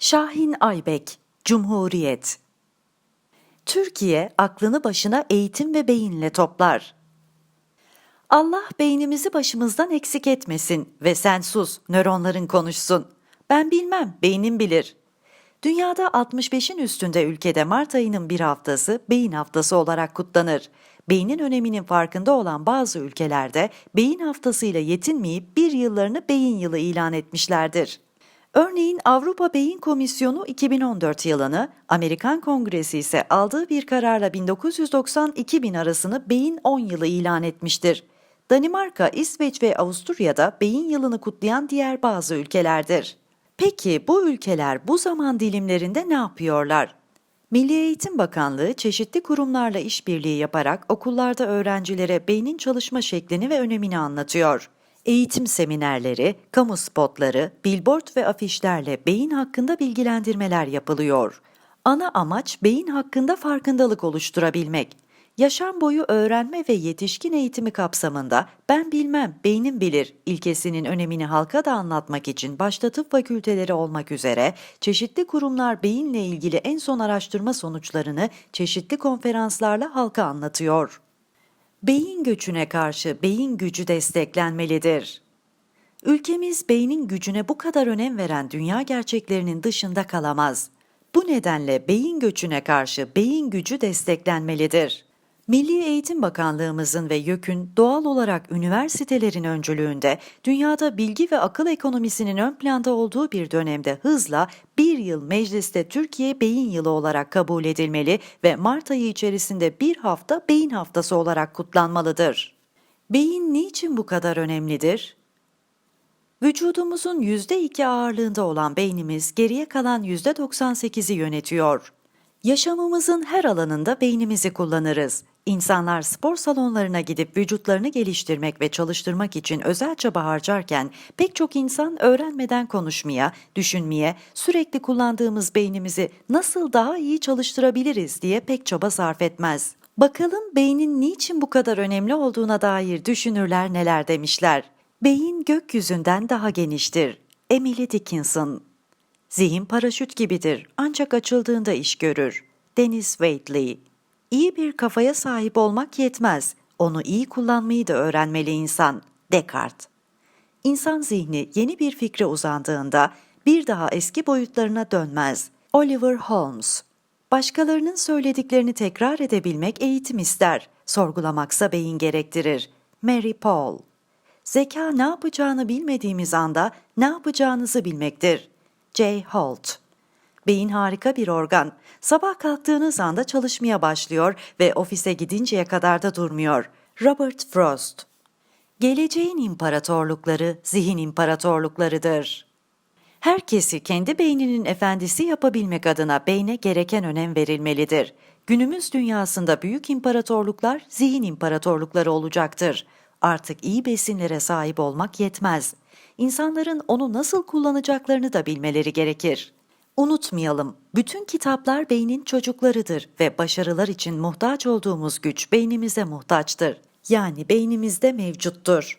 Şahin Aybek, Cumhuriyet Türkiye aklını başına eğitim ve beyinle toplar. Allah beynimizi başımızdan eksik etmesin ve sen sus, nöronların konuşsun. Ben bilmem, beynim bilir. Dünyada 65'in üstünde ülkede Mart ayının bir haftası beyin haftası olarak kutlanır. Beynin öneminin farkında olan bazı ülkelerde beyin haftasıyla yetinmeyip bir yıllarını beyin yılı ilan etmişlerdir. Örneğin Avrupa Beyin Komisyonu 2014 yılını, Amerikan Kongresi ise aldığı bir kararla 1990-2000 arasını Beyin 10 yılı ilan etmiştir. Danimarka, İsveç ve Avusturya'da beyin yılını kutlayan diğer bazı ülkelerdir. Peki bu ülkeler bu zaman dilimlerinde ne yapıyorlar? Milli Eğitim Bakanlığı çeşitli kurumlarla işbirliği yaparak okullarda öğrencilere beynin çalışma şeklini ve önemini anlatıyor. Eğitim seminerleri, kamu spotları, billboard ve afişlerle beyin hakkında bilgilendirmeler yapılıyor. Ana amaç beyin hakkında farkındalık oluşturabilmek. Yaşam boyu öğrenme ve yetişkin eğitimi kapsamında ben bilmem, beynim bilir ilkesinin önemini halka da anlatmak için başta tıp fakülteleri olmak üzere çeşitli kurumlar beyinle ilgili en son araştırma sonuçlarını çeşitli konferanslarla halka anlatıyor. Beyin göçüne karşı beyin gücü desteklenmelidir. Ülkemiz beynin gücüne bu kadar önem veren dünya gerçeklerinin dışında kalamaz. Bu nedenle beyin göçüne karşı beyin gücü desteklenmelidir. Milli Eğitim Bakanlığımızın ve YÖK'ün doğal olarak üniversitelerin öncülüğünde dünyada bilgi ve akıl ekonomisinin ön planda olduğu bir dönemde hızla bir yıl mecliste Türkiye Beyin Yılı olarak kabul edilmeli ve Mart ayı içerisinde bir hafta beyin haftası olarak kutlanmalıdır. Beyin niçin bu kadar önemlidir? Vücudumuzun %2 ağırlığında olan beynimiz geriye kalan %98'i yönetiyor. Yaşamımızın her alanında beynimizi kullanırız. İnsanlar spor salonlarına gidip vücutlarını geliştirmek ve çalıştırmak için özel çaba harcarken pek çok insan öğrenmeden konuşmaya, düşünmeye, sürekli kullandığımız beynimizi nasıl daha iyi çalıştırabiliriz diye pek çaba sarf etmez. Bakalım beynin niçin bu kadar önemli olduğuna dair düşünürler neler demişler. Beyin gökyüzünden daha geniştir. Emily Dickinson Zihin paraşüt gibidir ancak açıldığında iş görür. Dennis Waitley İyi bir kafaya sahip olmak yetmez. Onu iyi kullanmayı da öğrenmeli insan. Descartes İnsan zihni yeni bir fikre uzandığında bir daha eski boyutlarına dönmez. Oliver Holmes Başkalarının söylediklerini tekrar edebilmek eğitim ister. Sorgulamaksa beyin gerektirir. Mary Paul Zeka ne yapacağını bilmediğimiz anda ne yapacağınızı bilmektir. J. Holt Beyin harika bir organ. Sabah kalktığınız anda çalışmaya başlıyor ve ofise gidinceye kadar da durmuyor. Robert Frost Geleceğin imparatorlukları zihin imparatorluklarıdır. Herkesi kendi beyninin efendisi yapabilmek adına beyne gereken önem verilmelidir. Günümüz dünyasında büyük imparatorluklar zihin imparatorlukları olacaktır. Artık iyi besinlere sahip olmak yetmez. İnsanların onu nasıl kullanacaklarını da bilmeleri gerekir. Unutmayalım, bütün kitaplar beynin çocuklarıdır ve başarılar için muhtaç olduğumuz güç beynimize muhtaçtır. Yani beynimizde mevcuttur.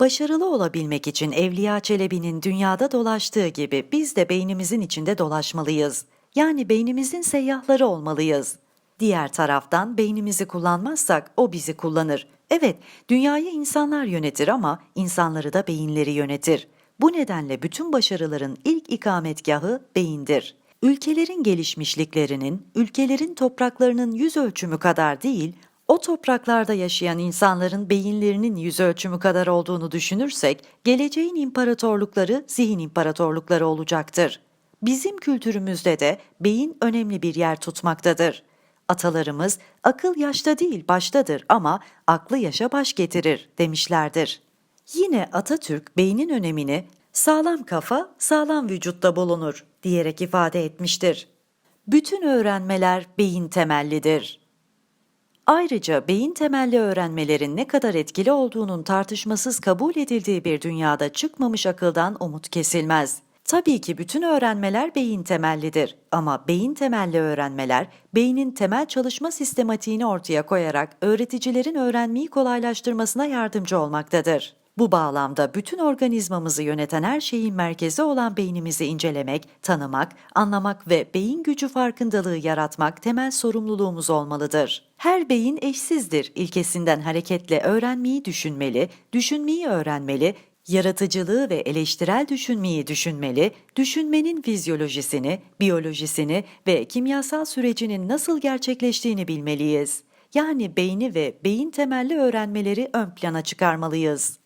Başarılı olabilmek için Evliya Çelebi'nin dünyada dolaştığı gibi biz de beynimizin içinde dolaşmalıyız. Yani beynimizin seyyahları olmalıyız. Diğer taraftan beynimizi kullanmazsak o bizi kullanır. Evet, dünyayı insanlar yönetir ama insanları da beyinleri yönetir. Bu nedenle bütün başarıların ilk ikametgahı beyindir. Ülkelerin gelişmişliklerinin, ülkelerin topraklarının yüz ölçümü kadar değil, o topraklarda yaşayan insanların beyinlerinin yüz ölçümü kadar olduğunu düşünürsek, geleceğin imparatorlukları zihin imparatorlukları olacaktır. Bizim kültürümüzde de beyin önemli bir yer tutmaktadır. Atalarımız akıl yaşta değil baştadır ama aklı yaşa baş getirir demişlerdir. Yine Atatürk beynin önemini sağlam kafa sağlam vücutta bulunur diyerek ifade etmiştir. Bütün öğrenmeler beyin temellidir. Ayrıca beyin temelli öğrenmelerin ne kadar etkili olduğunun tartışmasız kabul edildiği bir dünyada çıkmamış akıldan umut kesilmez. Tabii ki bütün öğrenmeler beyin temellidir ama beyin temelli öğrenmeler beynin temel çalışma sistematiğini ortaya koyarak öğreticilerin öğrenmeyi kolaylaştırmasına yardımcı olmaktadır. Bu bağlamda bütün organizmamızı yöneten her şeyin merkezi olan beynimizi incelemek, tanımak, anlamak ve beyin gücü farkındalığı yaratmak temel sorumluluğumuz olmalıdır. Her beyin eşsizdir ilkesinden hareketle öğrenmeyi düşünmeli, düşünmeyi öğrenmeli, yaratıcılığı ve eleştirel düşünmeyi düşünmeli, düşünmenin fizyolojisini, biyolojisini ve kimyasal sürecinin nasıl gerçekleştiğini bilmeliyiz. Yani beyni ve beyin temelli öğrenmeleri ön plana çıkarmalıyız.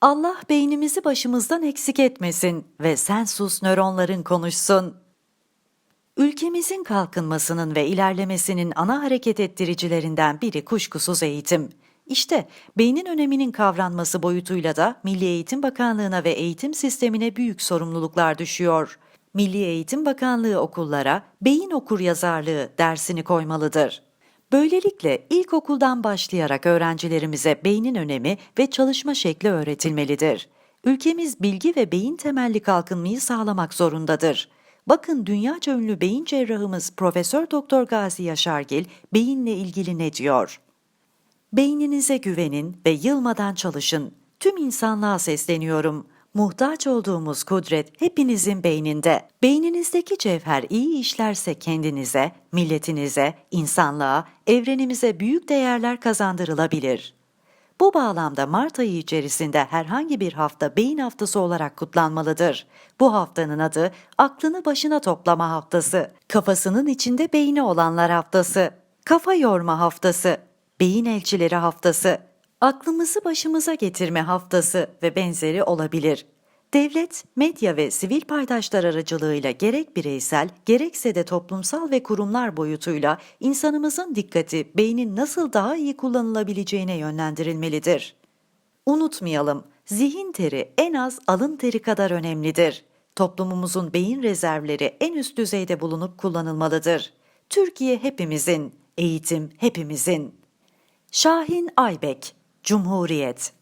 Allah beynimizi başımızdan eksik etmesin ve sen nöronların konuşsun. Ülkemizin kalkınmasının ve ilerlemesinin ana hareket ettiricilerinden biri kuşkusuz eğitim. İşte beynin öneminin kavranması boyutuyla da Milli Eğitim Bakanlığı'na ve eğitim sistemine büyük sorumluluklar düşüyor. Milli Eğitim Bakanlığı okullara beyin okur yazarlığı dersini koymalıdır. Böylelikle ilkokuldan başlayarak öğrencilerimize beynin önemi ve çalışma şekli öğretilmelidir. Ülkemiz bilgi ve beyin temelli kalkınmayı sağlamak zorundadır. Bakın dünyaca ünlü beyin cerrahımız Profesör Doktor Gazi Yaşargil beyinle ilgili ne diyor? Beyninize güvenin ve yılmadan çalışın. Tüm insanlığa sesleniyorum. Muhtaç olduğumuz kudret hepinizin beyninde. Beyninizdeki cevher iyi işlerse kendinize, milletinize, insanlığa, evrenimize büyük değerler kazandırılabilir. Bu bağlamda Mart ayı içerisinde herhangi bir hafta beyin haftası olarak kutlanmalıdır. Bu haftanın adı aklını başına toplama haftası, kafasının içinde beyni olanlar haftası, kafa yorma haftası, beyin elçileri haftası, aklımızı başımıza getirme haftası ve benzeri olabilir. Devlet, medya ve sivil paydaşlar aracılığıyla gerek bireysel gerekse de toplumsal ve kurumlar boyutuyla insanımızın dikkati beynin nasıl daha iyi kullanılabileceğine yönlendirilmelidir. Unutmayalım, zihin teri en az alın teri kadar önemlidir. Toplumumuzun beyin rezervleri en üst düzeyde bulunup kullanılmalıdır. Türkiye hepimizin, eğitim hepimizin. Şahin Aybek, Cumhuriyet